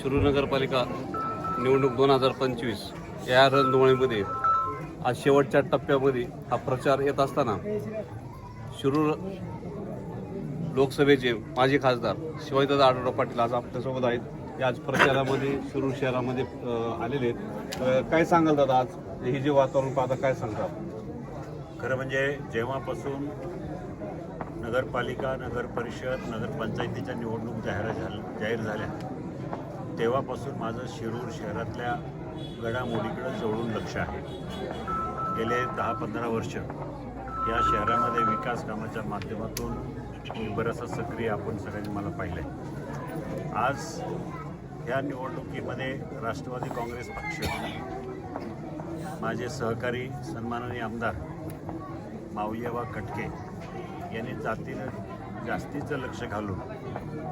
शिरूर नगरपालिका निवडणूक दोन हजार पंचवीस या रणधुमाळीमध्ये आज शेवटच्या टप्प्यामध्ये हा प्रचार येत असताना शिरूर लोकसभेचे माजी खासदार शिवाजीदादा आढळराव पाटील आज आपल्यासोबत आहेत. ते आज प्रचारामध्ये शिरूर शहरामध्ये आलेले आहेत. काय सांगाल दादा आज? हे जे वातावरण पाहता काय सांगतात? खरं म्हणजे जेव्हापासून नगरपालिका नगर परिषद नगरपंचायतीच्या निवडणूक जाहीर झाल्या जाहीर झाल्या तेव्हापासून माझं शिरूर शहरातल्या घडामोडीकडं जवळून लक्ष आहे. गेले दहा पंधरा वर्ष या शहरामध्ये विकास कामाच्या माध्यमातून मी बराचसा सक्रिय आपण सगळ्यांनी मला पाहिलं आहे आज या निवडणुकीमध्ये राष्ट्रवादी काँग्रेस पक्ष माझे सहकारी सन्माननीय आमदार माऊलीबा कटके यांनी जातीनं जास्तीचं लक्ष घालून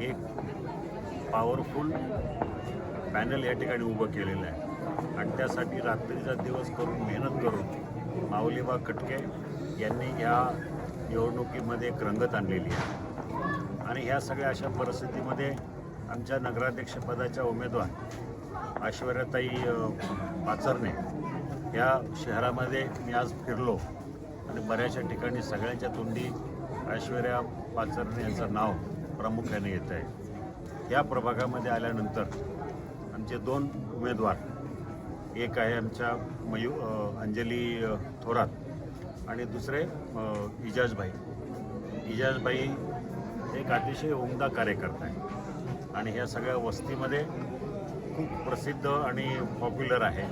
एक पॉवरफुल पॅनल या ठिकाणी उभं केलेलं आहे. आणि त्यासाठी रात्रीचा दिवस करून मेहनत करून माऊलीबा कटके यांनी या निवडणुकीमध्ये एक रंगत आणलेली आहे. आणि ह्या सगळ्या अशा परिस्थितीमध्ये आमच्या नगराध्यक्षपदाच्या उमेदवार ऐश्वर्याताई पाचरणे या शहरामध्ये मी आज फिरलो. आणि बऱ्याचशा ठिकाणी सगळ्यांच्या तोंडी ऐश्वर्या पाचरणे यांचं नाव प्रामुख्याने येत आहे. या प्रभागामध्ये आल्यानंतर आमचे दोन उमेदवार एक आहे आमच्या मयू अंजली थोरात आणि दुसरे इजाजभाई. इजाजभाई एक अतिशय उमदा कार्यकर्ता आहे आणि ह्या सगळ्या वस्तीमध्ये खूप प्रसिद्ध आणि पॉप्युलर आहे.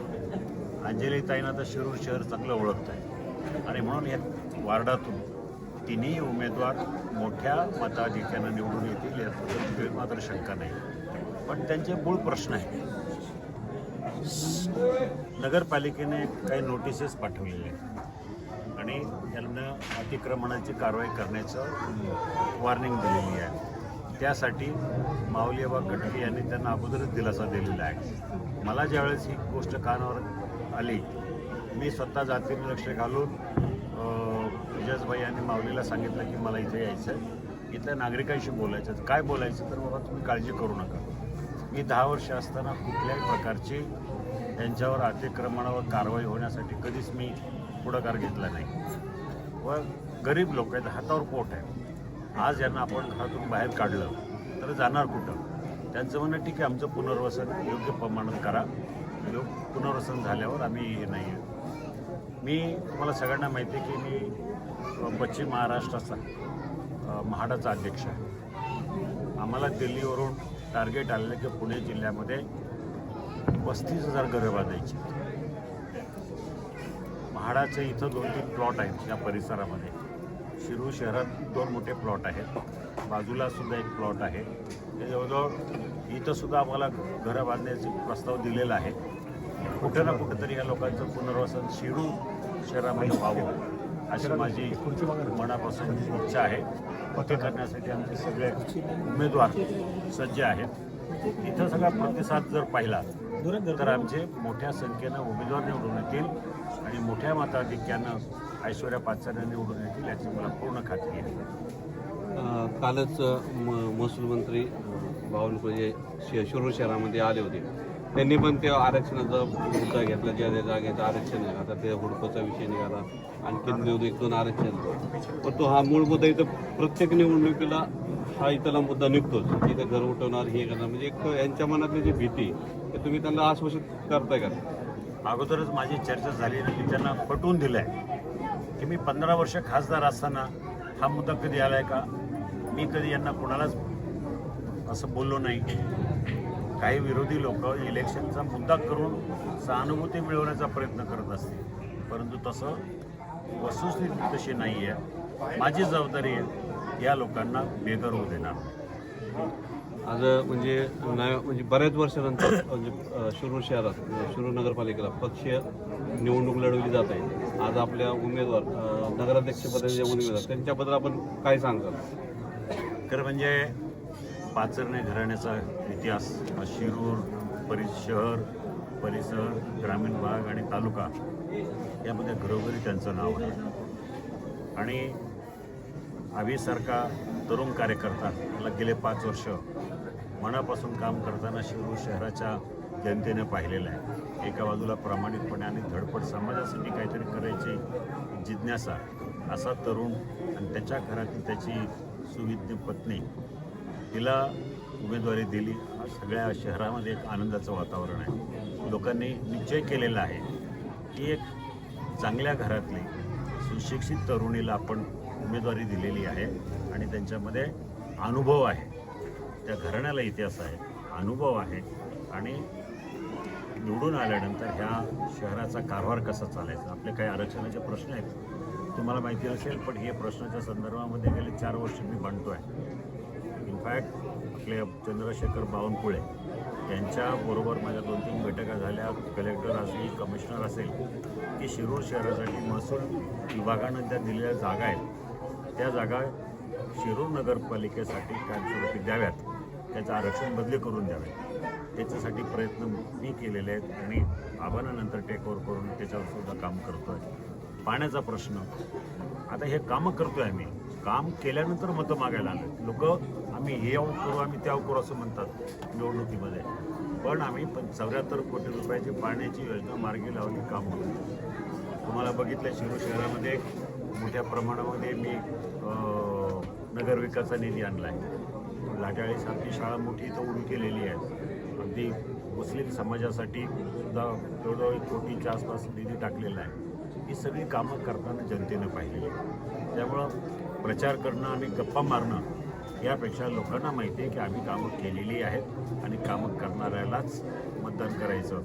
अंजलीताईंना तर शिरूर शहर चांगलं ओळखतं आहे आणि म्हणून या वार्डातून तिन्ही उमेदवार मोठ्या मताधिक्यानं निवडून येतील याबद्दल मात्र शंका नाही. पण त्यांचे मूळ प्रश्न आहे नगरपालिकेने काही नोटिसेस पाठवलेले आहेत. आणि त्यांना अतिक्रमणाची कारवाई करण्याचं वॉर्निंग दिलेली आहे. त्यासाठी माऊलीबा कटके यांनी त्यांना अगोदरच दिलासा दिलेला आहे. मला ज्यावेळेस ही गोष्ट कानावर आली मी स्वतः जातीने लक्ष घालून विजयभाई यांनी माऊलीला सांगितलं की मला इथे यायचं आहे इथल्या नागरिकांशी बोलायचं काय बोलायचं तर बाबा तुम्ही काळजी करू नका. मी दहा वर्ष असताना कुठल्याही प्रकारची त्यांच्यावर अतिक्रमणावर कारवाई होण्यासाठी कधीच मी पुढाकार घेतला नाही. व गरीब लोक आहेत हातावर पोट आहे. आज यांना आपण घरातून बाहेर काढलं तर जाणार कुठं? त्यांचं म्हणणं ठीक आहे आमचं पुनर्वसन योग्य प्रमाणात करा. योग पुनर्वसन झाल्यावर आम्ही हे नाही आहे. मी तुम्हाला सगळ्यांना माहिती आहे की मी पश्चिम महाराष्ट्राचा म्हाडाचा अध्यक्ष आहे. आम्हाला दिल्लीवरून टार्गेट आलेलं की पुणे जिल्ह्यामध्ये पस्तीस हजार घरं बांधायची. म्हाडाचे इथं दोन तीन प्लॉट आहेत या परिसरामध्ये. शिरूर शहरात दोन मोठे प्लॉट आहेत. बाजूला सुद्धा एक प्लॉट आहे. ते जवळजवळ इथंसुद्धा आम्हाला घरं बांधण्याचा प्रस्ताव दिलेला आहे. कुठं ना कुठंतरी या लोकांचं पुनर्वसन शिरूर शहरामध्ये व्हावं अशी माझी मनापासून इच्छा आहे. ते करण्यासाठी आमचे सगळे उमेदवार सज्ज आहेत. इथं सगळा प्रतिसाद जर पाहिला तर आमचे मोठ्या संख्येनं उमेदवार निवडून येतील आणि मोठ्या मताधिक्यानं ऐश्वर्या पाचऱ्या निवडून येतील याची मला पूर्ण खात्री आहे. कालच म- महसूल मंत्री बावनकुळे शिरूर शहरामध्ये आले होते. त्यांनी पण ते आरक्षणाचा मुद्दा घेतला ज्या ज्या जागेचं आरक्षण आहे. आता ते हुडकोचा विषय निघाला. आणखीन दोन- एक दोन आरक्षण पण तो हा मूळ मुद्दा इथं प्रत्येक निवडणुकीला हा इथला मुद्दा निघतोच. इथं घर उठवणार हे करणार. म्हणजे एक यांच्या मनातली जी भीती ते तुम्ही त्यांना आश्वासित करताय का? अगोदरच माझी चर्चा झाली की त्यांना पटवून दिलं आहे की मी पंधरा वर्ष खासदार असताना हा मुद्दा कधी आला आहे का? मी कधी यांना कोणालाच असं बोललो नाही. काही विरोधी लोक इलेक्शनचा मुद्दा करून सहानुभूती मिळवण्याचा प्रयत्न करत असतील. परंतु तसं वस्तुस्थिती तशी नाही आहे माझी जबाबदारी आहे या लोकांना बेघर होऊ देणार. आज म्हणजे म्हणजे बऱ्याच वर्षानंतर म्हणजे शिरूर शहरात शिरूर नगरपालिकेला पक्षीय निवडणूक लढवली जात आहे. आज आपल्या उमेदवार नगराध्यक्षपदाचे उमेदवार त्यांच्याबद्दल आपण काय सांगाल? खरं म्हणजे पाचरणे घराण्याचा इतिहास हा शिरूर परि शहर परिसर ग्रामीण भाग आणि तालुका यामध्ये घरोघरी त्यांचं नाव आहे. आणि आवीसारखा तरुण कार्यकर्ता मला गेले पाच वर्ष मनापासून काम करताना शिरूर शहराच्या जनतेने पाहिलेलं आहे. एका बाजूला प्रामाणिकपणे आणि धडपड समाजासाठी काहीतरी करायची जिज्ञासा असा तरुण आणि त्याच्या घरातील त्याची सुविज्ञ पत्नी तिला उमेदवारी दिली. सगळ्या शहरामध्ये एक आनंदाचं वातावरण आहे. लोकांनी निश्चय केलेला आहे की एक चांगल्या घरातली सुशिक्षित तरुणीला आपण उमेदवारी दिलेली आहे आणि त्यांच्यामध्ये अनुभव आहे. त्या घराण्याला इतिहास आहे अनुभव आहे आणि निवडून आल्यानंतर ह्या शहराचा कारभार कसा चालायचा? आपले काही आरक्षणाचे प्रश्न आहेत. तुम्हाला माहिती असेल पण हे प्रश्नाच्या संदर्भामध्ये गेले चार वर्ष मी मांडतो आहे फॅक्ट आपले चंद्रशेखर बावनकुळे यांच्याबरोबर माझ्या दोन तीन बैठका झाल्या. कलेक्टर असेल कमिशनर असेल की शिरूर शहरासाठी महसूल विभागानं त्या दिलेल्या जागा आहेत त्या जागा शिरूर नगरपालिकेसाठी कायमस्वरूपी द्याव्यात. त्याचं आरक्षण बदली करून द्यावे. त्याच्यासाठी प्रयत्न मी केलेले आहेत आणि आव्हानानंतर टेक ओव्हर करून त्याच्यावर सुद्धा काम करतो आहे पाण्याचा प्रश्न. आता हे कामं करतो आहे मी काम केल्यानंतर मतं मागायला आलं लोक आम्ही हे यावं करू आम्ही त्याव करू असं म्हणतात निवडणुकीमध्ये. पण आम्ही पण चौऱ्याहत्तर कोटी रुपयाची पाण्याची योजना मार्गी लावली काम. होतं तुम्हाला बघितलं शिरूर शहरामध्ये मोठ्या प्रमाणामध्ये मी नगरविकासा निधी आणला आहे लाटाळी सारखी शाळा मोठी इथं उभी केलेली आहे. अगदी मुस्लिम समाजासाठी सुद्धा जवळजवळ एक कोटीच्या आसपास निधी टाकलेला आहे. ही सगळी कामं करताना जनतेनं पाहिलेली आहे त्यामुळं प्रचार करणं आणि गप्पा मारणं यापेक्षा लोकांना माहिती आहे की आम्ही कामं केलेली आहेत आणि कामं करणाऱ्यालाच मतदान करायचं.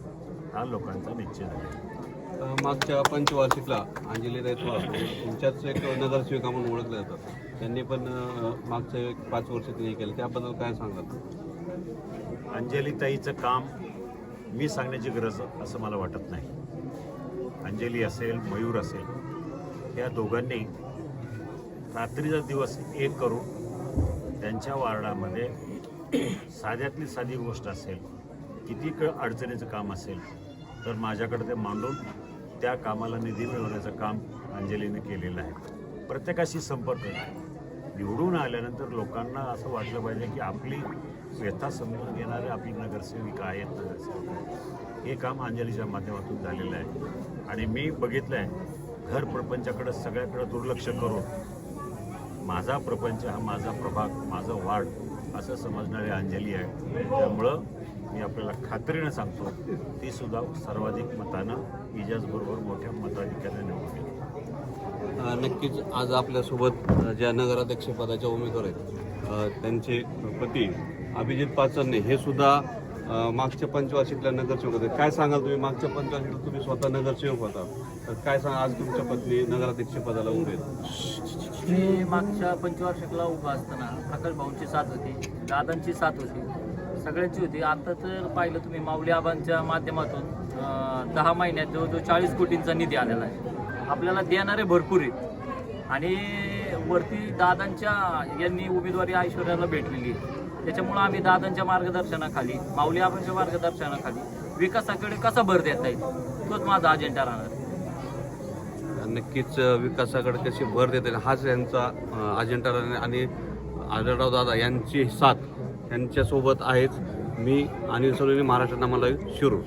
हा लोकांचा निश्चय झाला. मागच्या पंचवार्षिकला अंजली रैतवा तुमच्याच एक नगरसेविका म्हणून ओळखले जातात त्यांनी पण अ, मागच्या एक पाच वर्ष त्यांनी केलं. त्याबद्दल काय सांगाल? अंजलीताईचं काम मी सांगण्याची गरज असं मला वाटत नाही. अंजली असेल मयूर असेल या दोघांनी रात्रीचा दिवस एक करून त्यांच्या वार्डामध्ये साध्यातली साधी गोष्ट असेल किती क अडचणीचं काम असेल तर माझ्याकडे ते मांडून त्या कामाला निधी मिळवण्याचं काम अंजलीने केलेलं आहे. प्रत्येकाशी संपर्क निवडून आल्यानंतर लोकांना असं वाटलं पाहिजे की आपली व्यथा समजून घेणारे आपली नगरसेविका आहेत नगरसेवक हे काम अंजलीच्या माध्यमातून झालेलं आहे. आणि मी बघितलं आहे घर प्रपंचाकडं सगळ्याकडं दुर्लक्ष करून माझा प्रपंच हा माझा प्रभाग माझं वार्ड असं समजणारी अंजली आहे. त्यामुळं मी आपल्याला खात्रीनं सांगतो ती सुद्धा सर्वाधिक मतानं इजाजबरोबर मोठ्या मताधिक्याने निवडून नक्कीच आज आपल्यासोबत ज्या नगराध्यक्षपदाच्या उमेदवार आहेत त्यांचे पती अभिजित पाचरणे हे सुद्धा मागच्या पंचवार्षिकला नगरसेवक होते काय सांगाल तुम्ही? मागच्या पंचवार्षिकला तुम्ही स्वतः नगरसेवक होता. तर काय सांगा आज तुमच्या पत्नी नगराध्यक्षपदाला उभे आहेत? मी मागच्या पंचवार्षिकला उभा असताना प्रकाश भाऊंची साथ होती दादांची साथ होती सगळ्यांची होती. आता तर पाहिलं तुम्ही माऊली आबांच्या माध्यमातून दहा महिन्यात जवळजवळ चाळीस कोटींचा निधी आलेला आहे. आपल्याला देणारे भरपूर आहेत. आणि वरती दादांच्या यांनी उमेदवारी ऐश्वर्याला भेटलेली आहे. त्याच्यामुळं आम्ही दादांच्या मार्गदर्शनाखाली माऊली आबांच्या मार्गदर्शनाखाली विकासाकडे कसा भर देता येईल तोच माझा अजेंडा राहणार. नक्कीच विकासाकडे कशी भर देते हाच यांचा अजिंठा अजेंडा आणि आढळराव दादा यांची साथ यांच्यासोबत आहेच. मी अनिल सलोनी महाराष्ट्र नामाला शिरू